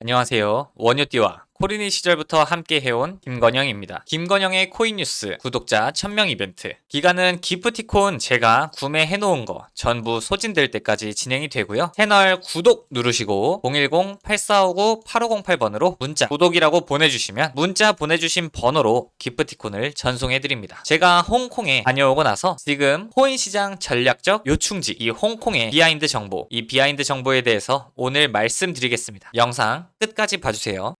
안녕하세요. 원유띠와 코리니 시절부터 함께 해온 김건영입니다. 김건영의 코인뉴스 구독자 1000명 이벤트. 기간은 기프티콘 제가 구매해놓은 거 전부 소진될 때까지 진행이 되고요. 채널 구독 누르시고 010-8459-8508번으로 문자 구독이라고 보내주시면 문자 보내주신 번호로 기프티콘을 전송해드립니다. 제가 홍콩에 다녀오고 나서 지금 코인 시장 전략적 요충지 이 홍콩의 비하인드 정보 이 비하인드 정보에 대해서 오늘 말씀드리겠습니다. 영상 끝까지 봐주세요.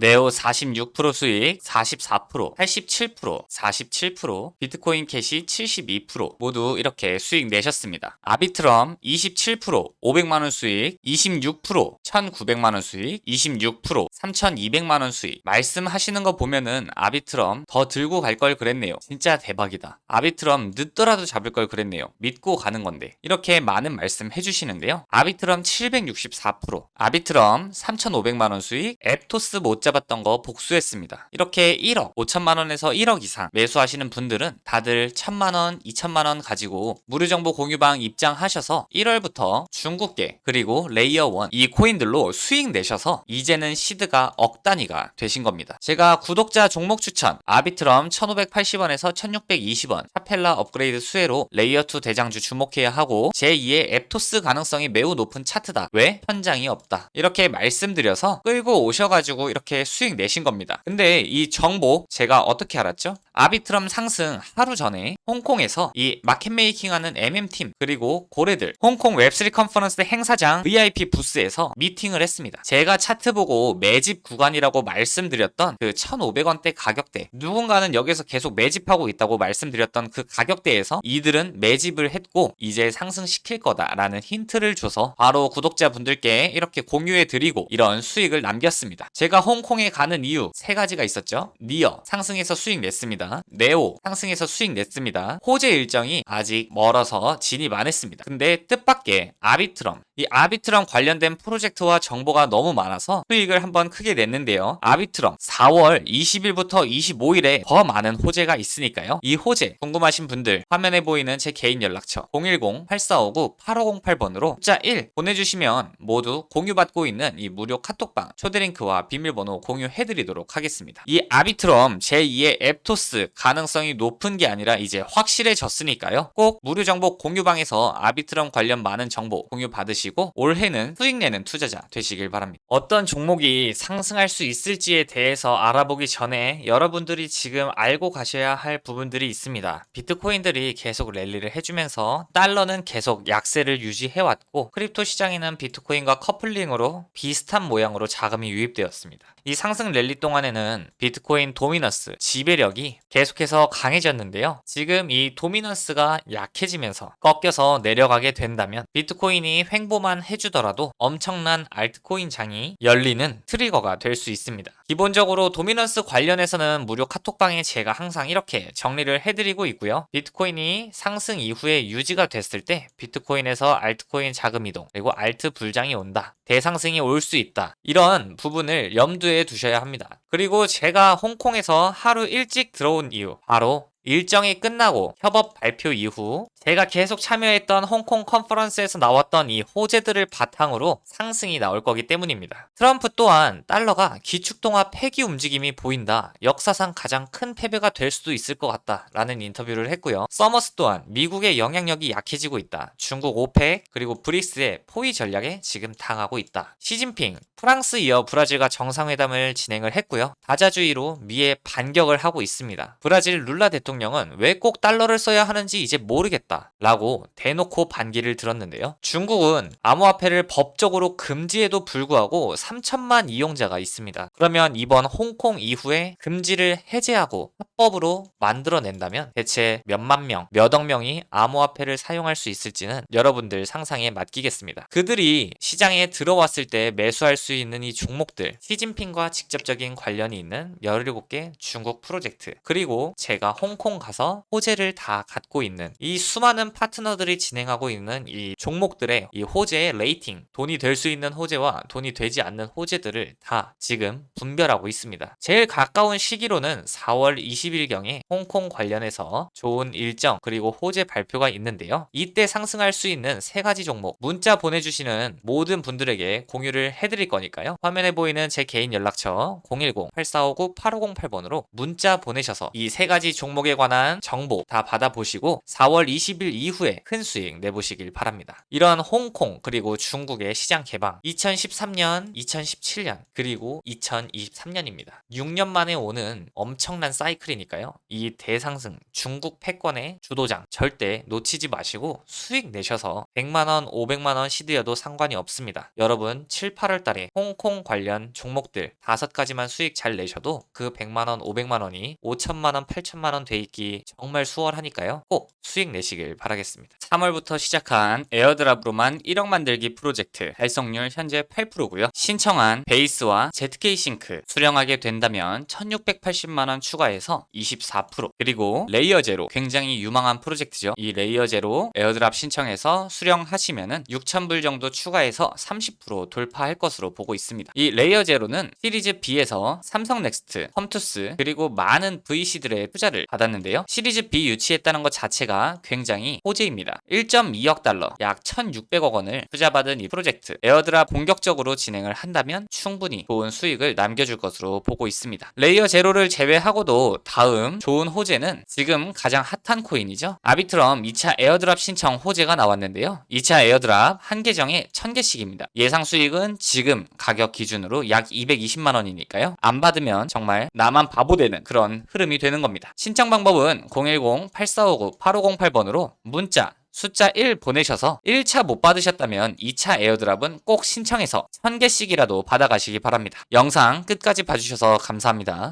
네오 46% 수익, 44%, 87%, 47%, 비트코인 캐시 72% 모두 이렇게 수익 내셨습니다. 아비트럼 27%, 500만원 수익, 26%, 1900만원 수익, 26%, 3200만원 수익. 말씀하시는 거 보면은 아비트럼 더 들고 갈 걸 그랬네요. 진짜 대박이다. 아비트럼 늦더라도 잡을 걸 그랬네요. 믿고 가는 건데. 이렇게 많은 말씀 해주시는데요. 아비트럼 764%, 아비트럼 3500만원 수익, 앱토스 못 잡 았던 거 복수했습니다. 이렇게 1억, 5천만 원에서 1억 이상 매수하시는 분들은 다들 1000만 원, 2천만 원 가지고 무료 정보 공유방 입장하셔서 1월부터 중국계 그리고 레이어 1 이 코인들로 수익 내셔서 이제는 시드가 억 단위가 되신 겁니다. 제가 구독자 종목 추천 아비트럼 1580원에서 1620원 차펠라 업그레이드 수혜로 레이어 2 대장주 주목해야 하고 제2의 앱토스 가능성이 매우 높은 차트다. 왜? 현장이 없다. 이렇게 말씀드려서 끌고 오셔가지고 이렇게 수익 내신 겁니다. 근데 이 정보 제가 어떻게 알았죠? 아비트럼 상승 하루 전에 홍콩에서 이 마켓 메이킹 하는 MM팀 그리고 고래들 홍콩 웹3 컨퍼런스 행사장 VIP 부스에서 미팅을 했습니다. 제가 차트 보고 매집 구간이라고 말씀드렸던 그 1,500원대 가격대 누군가는 여기서 계속 매집하고 있다고 말씀드렸던 그 가격대에서 이들은 매집을 했고 이제 상승시킬 거다라는 힌트를 줘서 바로 구독자분들께 이렇게 공유해 드리고 이런 수익을 남겼습니다. 제가 홍콩 에 가는 이유 세 가지가 있었죠. 니어 상승해서 수익 냈습니다. 네오 상승해서 수익 냈습니다. 호재 일정이 아직 멀어서 진입 안 했습니다. 근데 뜻밖의 아비트럼 이 아비트럼 관련된 프로젝트와 정보가 너무 많아서 수익을 한번 크게 냈는데요. 아비트럼 4월 20일부터 25일에 더 많은 호재가 있으니까요. 이 호재 궁금하신 분들 화면에 보이는 제 개인 연락처 010-8459-8508번으로 숫자 1 보내주시면 모두 공유받고 있는 이 무료 카톡방 초대링크와 비밀번호 공유해드리도록 하겠습니다. 이 아비트럼 제2의 앱토스 가능성이 높은 게 아니라 이제 확실해졌으니까요. 꼭 무료 정보 공유방에서 아비트럼 관련 많은 정보 공유 받으시고 올해는 수익 내는 투자자 되시길 바랍니다. 어떤 종목이 상승할 수 있을지에 대해서 알아보기 전에 여러분들이 지금 알고 가셔야 할 부분들이 있습니다. 비트코인들이 계속 랠리를 해주면서 달러는 계속 약세를 유지해왔고 크립토 시장에는 비트코인과 커플링으로 비슷한 모양으로 자금이 유입되었습니다. 이 상승 랠리 동안에는 비트코인 도미너스 지배력이 계속해서 강해졌는데요. 지금 이 도미너스가 약해지면서 꺾여서 내려가게 된다면 비트코인이 횡보만 해주더라도 엄청난 알트코인 장이 열리는 트리거가 될 수 있습니다. 기본적으로 도미너스 관련해서는 무료 카톡방에 제가 항상 이렇게 정리를 해드리고 있고요. 비트코인이 상승 이후에 유지가 됐을 때 비트코인에서 알트코인 자금 이동 그리고 알트 불장이 온다. 대상승이 올 수 있다. 이런 부분을 염두에 두셔야 합니다. 그리고 제가 홍콩에서 하루 일찍 들어온 이유 바로 일정이 끝나고 협업 발표 이후 제가 계속 참여했던 홍콩 컨퍼런스에서 나왔던 이 호재들을 바탕으로 상승이 나올 거기 때문입니다. 트럼프 또한 달러가 기축통화 폐기 움직임이 보인다. 역사상 가장 큰 패배가 될 수도 있을 것 같다. 라는 인터뷰를 했고요. 서머스 또한 미국의 영향력이 약해지고 있다. 중국 오펙 그리고 브릭스의 포위 전략에 지금 당하고 있다. 시진핑 프랑스 이어 브라질과 정상회담을 진행을 했고요. 다자주의로 미에 반격을 하고 있습니다. 브라질 룰라 대통령 은 왜 꼭 달러를 써야 하는지 이제 모르겠다. 라고 대놓고 반기를 들었는데요. 중국은 암호화폐를 법적으로 금지에도 불구하고 3천만 이용자가 있습니다. 그러면 이번 홍콩 이후에 금지를 해제하고 합법으로 만들어낸다면 대체 몇만 명, 몇억 명이 암호화폐를 사용할 수 있을지는 여러분들 상상에 맡기겠습니다. 그들이 시장에 들어왔을 때 매수할 수 있는 이 종목들, 시진핑과 직접적인 관련이 있는 17개 중국 프로젝트, 그리고 제가 홍콩 홍콩 가서 호재를 다 갖고 있는 이 수많은 파트너들이 진행하고 있는 이 종목들의 이 호재의 레이팅, 돈이 될 수 있는 호재와 돈이 되지 않는 호재들을 다 지금 분별하고 있습니다. 제일 가까운 시기로는 4월 20일경에 홍콩 관련해서 좋은 일정 그리고 호재 발표가 있는데요. 이때 상승할 수 있는 세 가지 종목 문자 보내주시는 모든 분들에게 공유를 해드릴 거니까요. 화면에 보이는 제 개인 연락처 010-8459-8508번으로 문자 보내셔서 이 세 가지 종목 에 관한 정보 다 받아보시고 4월 20일 이후에 큰 수익 내보시길 바랍니다. 이런 홍콩 그리고 중국의 시장 개방 2013년, 2017년 그리고 2023년입니다. 6년 만에 오는 엄청난 사이클이니까요. 이 대상승 중국 패권의 주도장 절대 놓치지 마시고 수익 내셔서 100만원, 500만원 시드여도 상관이 없습니다. 여러분 7, 8월 달에 홍콩 관련 종목들 다섯 가지만 수익 잘 내셔도 그 100만원, 500만원이 5천만원, 8천만원 돼 있기 정말 수월하니까요. 꼭 수익 내시길 바라겠습니다. 3월부터 시작한 에어드랍으로만 1억 만들기 프로젝트 달성률 현재 8%고요. 신청한 베이스와 ZK 싱크 수령하게 된다면 1680만원 추가해서 24% 그리고 레이어 제로 굉장히 유망한 프로젝트죠. 이 레이어 제로 에어드랍 신청해서 수령하시면은 6,000불 정도 추가해서 30% 돌파할 것으로 보고 있습니다. 이 레이어 제로는 시리즈 B에서 삼성 넥스트, 컴투스 그리고 많은 VC들의 투자를 받았는데 요. 시리즈 B 유치했다는 것 자체가 굉장히 호재입니다. 1.2억 달러, 약 1,600억 원을 투자받은 이 프로젝트 에어드랍 본격적으로 진행을 한다면 충분히 좋은 수익을 남겨줄 것으로 보고 있습니다. 레이어 제로를 제외하고도 다음 좋은 호재는 지금 가장 핫한 코인이죠. 아비트럼 2차 에어드랍 신청 호재가 나왔는데요. 2차 에어드랍 한 계정에 1000개씩입니다. 예상 수익은 지금 가격 기준으로 약 220만 원이니까요. 안 받으면 정말 나만 바보 되는 그런 흐름이 되는 겁니다. 신청 방법은 010-8459-8508번으로 문자 숫자 1 보내셔서 1차 못 받으셨다면 2차 에어드랍은 꼭 신청해서 1000개씩이라도 받아가시기 바랍니다. 영상 끝까지 봐주셔서 감사합니다.